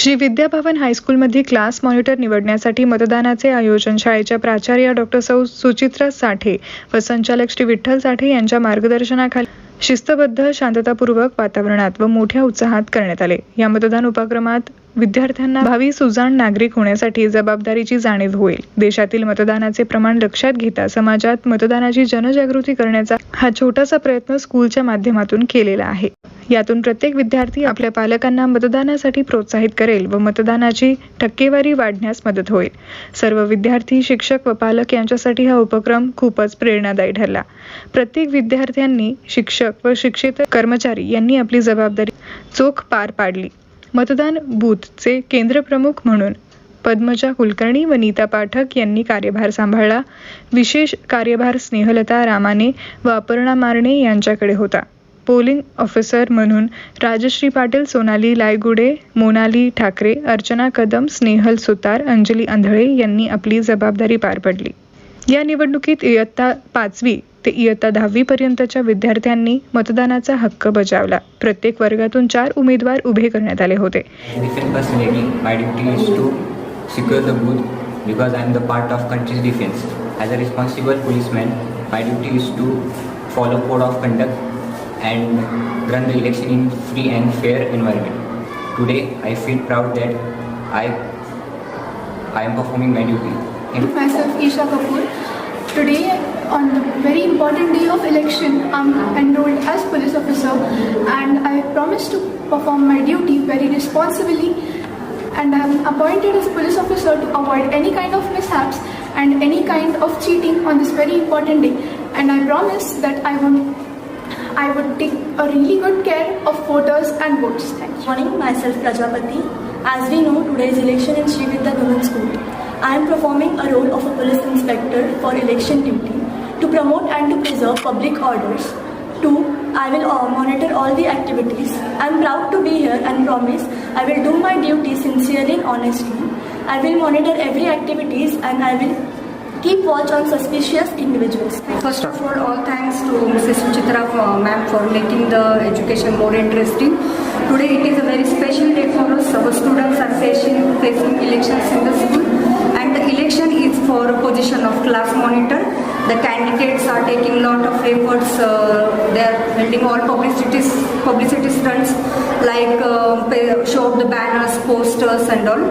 श्री विद्याभवन हायस्कूलमध्ये class monitor निवडण्यासाठी मतदानाचे आयोजन शाळेच्या प्राचार्य डॉक्टर सौ सुचित्रा साठे व संचालक श्री विठ्ठल साठे यांच्या मार्गदर्शनाखाली शिस्तबद्ध शांततापूर्वक वातावरणात व मोठ्या उत्साहात करण्यात आले. या मतदान उपक्रमात विद्यार्थ्यांना भावी सुजाण नागरिक होण्यासाठी जबाबदारीची जाणीव होईल. देशातील मतदानाचे प्रमाण लक्षात घेता समाजात मतदानाची जनजागृती करण्याचा हा छोटासा प्रयत्न स्कूलच्या माध्यमातून केलेला आहे. यातून प्रत्येक विद्यार्थी आपल्या पालकांना मतदानासाठी प्रोत्साहित करेल व मतदानाची टक्केवारी वाढण्यास मदत होईल. सर्व विद्यार्थी शिक्षक व पालक यांच्यासाठी हा उपक्रम खूपच प्रेरणादायी ठरला. प्रत्येक विद्यार्थ्यांनी शिक्षक व शिक्षित कर्मचारी यांनी आपली जबाबदारी चोख पार पाडली. मतदान बूथचे केंद्रप्रमुख म्हणून पद्मजा कुलकर्णी व नीता पाठक यांनी कार्यभार सांभाळला. विशेष कार्यभार स्नेहलता रामाने व अपर्णा मारणे यांच्याकडे होता. पोलिंग ऑफिसर म्हणून राजश्री पाटील सोनाली लायगुडे मोनाली ठाकरे अर्चना कदम स्नेहल सुतार अंजली आंधळे यांनी आपली जबाबदारी पार पडली. या निवडणुकीत इयत्ता पाचवी ते इयत्ता दहावी पर्यंतच्या विद्यार्थ्यांनी मतदानाचा हक्क बजावला. प्रत्येक वर्गातून चार उमेदवार उभे करण्यात आले होते. Because I am the part of country's defense. As a responsible policeman, my duty is to follow code of conduct and run the election in free and fair environment. Today, I feel proud that I I am performing my duty. Myself Isha Kapoor. Today, on the very important day of election, I'm enrolled as police officer and I promise to perform my duty very responsibly and I'm appointed as police officer to avoid any kind of mishaps and any kind of cheating on this very important day and I promise that I would I would take a really good care of voters and votes. Thank you. Morning, myself Prajapati. As we know, today's election in Sri Vidya Government School. I am performing a role of a police inspector for election duty to promote and to preserve public orders. Two, I will uh, monitor all the activities. I am proud to be here and promise I will do my duty sincerely and honestly. I will monitor every activities and I will keep watch on suspicious individuals. First of all, all thanks to Mrs. Suchitra uh, ma'am for making the education more interesting. Today it is a very special day for us. Our students are facing, facing elections in the school and the election is for a position of class monitor. The candidates are taking lot of efforts. Uh, they are all publicity publicity stunts like uh, show the banners, posters and all.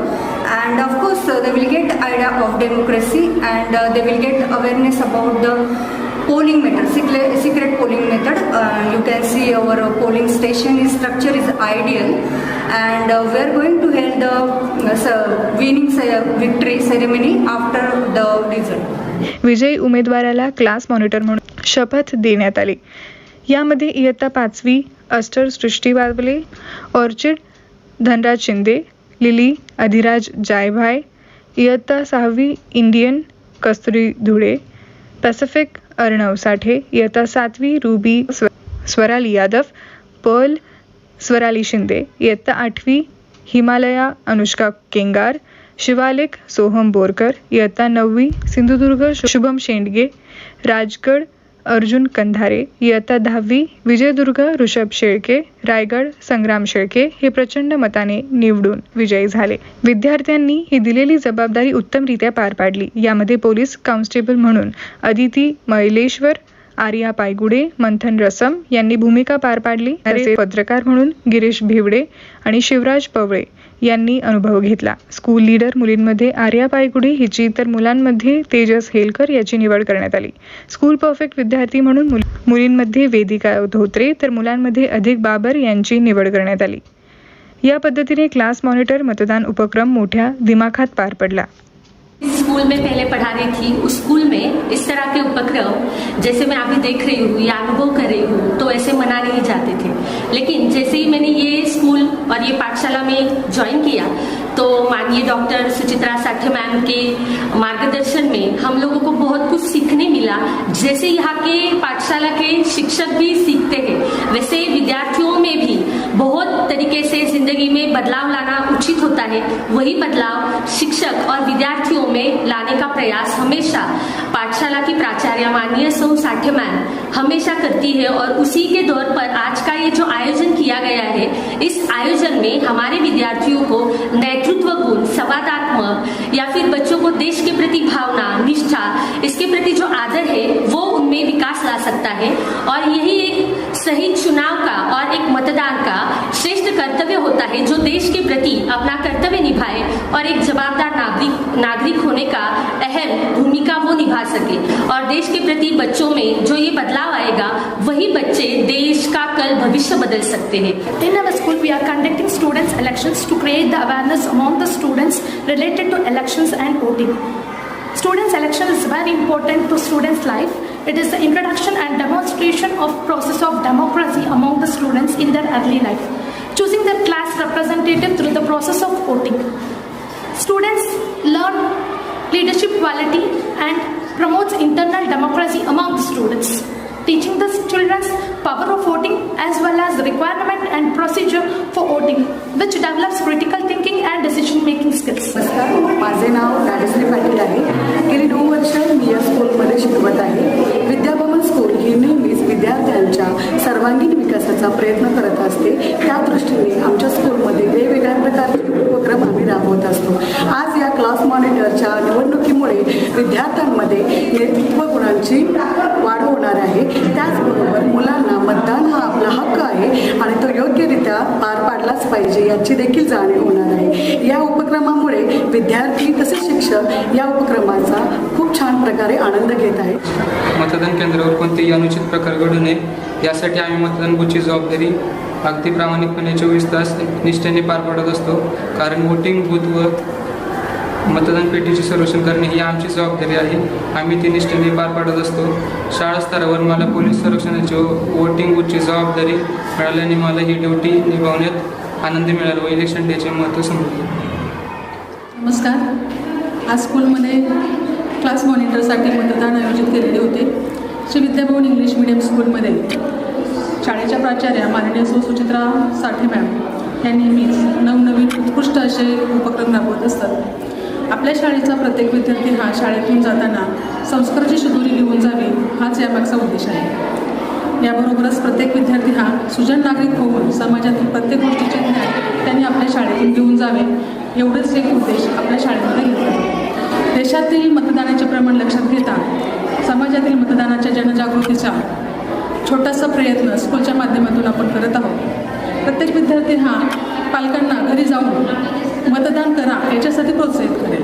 And of course, uh, they will get idea of democracy and uh, they will get awareness about the polling method, secret, polling method. Uh, you can see our polling station is structure is ideal, and uh, we are going to hold the uh, winning victory ceremony after the result. विजयी उमेदवाराला class monitor म्हणून शपथ देण्यात आली यामध्ये इयत्ता पाचवी aster Srushti Wable orchid Dhanraj Shinde lily Adhiraj Jaybhay इयत्ता सहावी इंडियन कस्तुरी धुळे पॅसिफिक अर्णव साठे इयत्ता सातवी रुबी स्व स्वराली यादव पर्ल स्वराली शिंदे इयत्ता आठवी हिमालया अनुष्का केंगार शिवालेख सोहम बोरकर इयत्ता नववी सिंधुदुर्ग शुभम शेंडगे राजगड अर्जुन कंधारे इयत्ता दहावी विजयदुर्ग ऋषभ शेळके रायगड संग्राम शेळके हे प्रचंड मताने निवडून विजयी झाले. विद्यार्थ्यांनी ही दिलेली जबाबदारी उत्तमरित्या पार पाडली. यामध्ये पोलीस कॉन्स्टेबल म्हणून अदिती मैलेश्वर आर्या पायगुडे मंथन रसम यांनी भूमिका पार पाडली. पत्रकार म्हणून गिरीश भिवडे आणि शिवराज पवळे यांनी अनुभव घेतला. स्कूल लीडर मुलींमध्ये आर्या पायगुडी हिची तर मुलांमध्ये तेजस हेलकर याची निवड करण्यात आली. स्कूल परफेक्ट विद्यार्थी म्हणून मुलींमध्ये वेदिका धोत्रे तर मुलांमध्ये अधिक बाबर यांची निवड करण्यात आली. या पद्धतीने क्लास मॉनिटर मतदान उपक्रम मोठ्या दिमाखात पार पडला. स्कूल में पहले पढ़ा रही थी उस स्कूल में इस तरह के उपक्रम जैसे मैं अभी देख रही हूँ या अनुभव कर रही हूँ तो ऐसे मना नहीं जाते थे। लेकिन जैसे ही मैंने और ये पाठशाला में ज्वाइन किया तो माननीय डॉक्टर सुचित्रा साठे मैम के मार्गदर्शन में हम लोगों को बहुत कुछ सीखने मिला। जैसे यहाँ के पाठशाला के शिक्षक भी सीखते हैं, वैसे विद्यार्थियों में भी बहुत तरीके से ज़िंदगी में बदलाव लाना उचित होता है। वही बदलाव शिक्षक और विद्यार्थियों में लाने का प्रयास हमेशा पाठशाला की प्राचार्य, माननीय सौ साठे मैम, हमेशा करती है और उसी के दौर पर आज का ये जो आयोजन किया गया है, इस आयोजन में हमारे विद्यार्थियों को नेतृत्व गुण, संवादात्मक या फिर बच्चों को देश के प्रति भावना, निष्ठा, इसके प्रति जो आदर है, वो उनमें विकास ला सकता है। और यही एक सही चुनाव का और एक मतदान का श्रेष्ठ कर्तव्य होता है जो देश के प्रति अपना कर्तव्य निभाए और एक जवाबदार नागरिक नागरिक होने का अहम भूमिका वो निभा सके और देश के प्रति बच्चों में जो ये बदलाव आएगा वही बच्चे देश का कल भविष्य बदल सकते हैं school, we are conducting students' elections to create the awareness among the students related to elections and voting. Students' election is very important to students' life. It is the introduction and demonstration of process of democracy among the students in their early life. Representative through the process of voting. Students learn leadership quality and promotes internal democracy among the students. Teaching the children power of voting as well as requirement and procedure for voting, which develops critical thinking and decision making skills. नमस्कार माझे नाव राजश्री पाटील आहे गेली नऊ वर्ष मी या स्कूलमध्ये शिकवत आहे विद्याभवन स्कूल ही नेहमीच विद्यार्थ्यांच्या सर्वांगीण विकासाचा प्रयत्न करत असते त्यात दृष्टीने आमच्या स्कूलमध्ये वेगवेगळ्या प्रकारचे उपक्रम आम्ही राबवत असतो आज या क्लास मॉनिटरच्या निवडणुकीमुळे विद्यार्थ्यांमध्ये नेतृत्व गुणांची वाढ होणार आहे. त्याचबरोबर मुलांना मतदान हा आपला हक्क आहे आणि तो योग्यरित्या पार पाडलाच पाहिजे याची देखील जाणीव होणार आहे. या उपक्रमामुळे विद्यार्थी तसेच शिक्षक या उपक्रमाचा खूप छान प्रकारे आनंद घेत आहेत. मतदान केंद्रावर कोणतेही अनुचित प्रकार घडू नये. यासाठी आम्ही मतदान बूथची जबाबदारी अगदी प्रामाणिकपणे चोवीस तास निष्ठेने पार पाडत असतो. कारण वोटिंग बूथवर मतदान पेटीचे सर्वेक्षण करणे ही आमची जबाबदारी आहे. आम्ही ती निष्ठेने पार पाडत असतो. शाळा स्तरावर मला पोलीस संरक्षणाची वोटिंग बुथची जबाबदारी मिळाल्याने मला ही ड्युटी निभावण्यात आनंद मिळाला व इलेक्शन डेचे महत्त्व समजले. नमस्कार. आज स्कूलमध्ये क्लास मॉनिटरसाठी मतदान आयोजित केलेले होते. श्री विद्याभवन इंग्लिश मिडियम स्कूलमध्ये शाळेच्या प्राचार्या माननीय सुचित्रा साठे मॅम या नेहमीच नवनवीन आपल्या शाळेचा प्रत्येक विद्यार्थी हा शाळेतून जाताना संस्काराची शिदोरी घेऊन जावी हाच यामागचा उद्देश आहे. याबरोबरच प्रत्येक विद्यार्थी हा सुजन नागरिक होऊन समाजातील प्रत्येक गोष्टीचे ज्ञान त्यांनी आपल्या शाळेतून घेऊन जावे एवढेच एक उद्देश आपल्या शाळेमध्ये घेतला देशातील मतदानाचे प्रमाण लक्षात घेता समाजातील मतदानाच्या जनजागृतीचा छोटासा प्रयत्न स्कूलच्या माध्यमातून आपण करत आहोत. प्रत्येक विद्यार्थी हा पालकांना घरी जाऊन मतदान करा याच्यासाठी प्रोत्साहित करेल.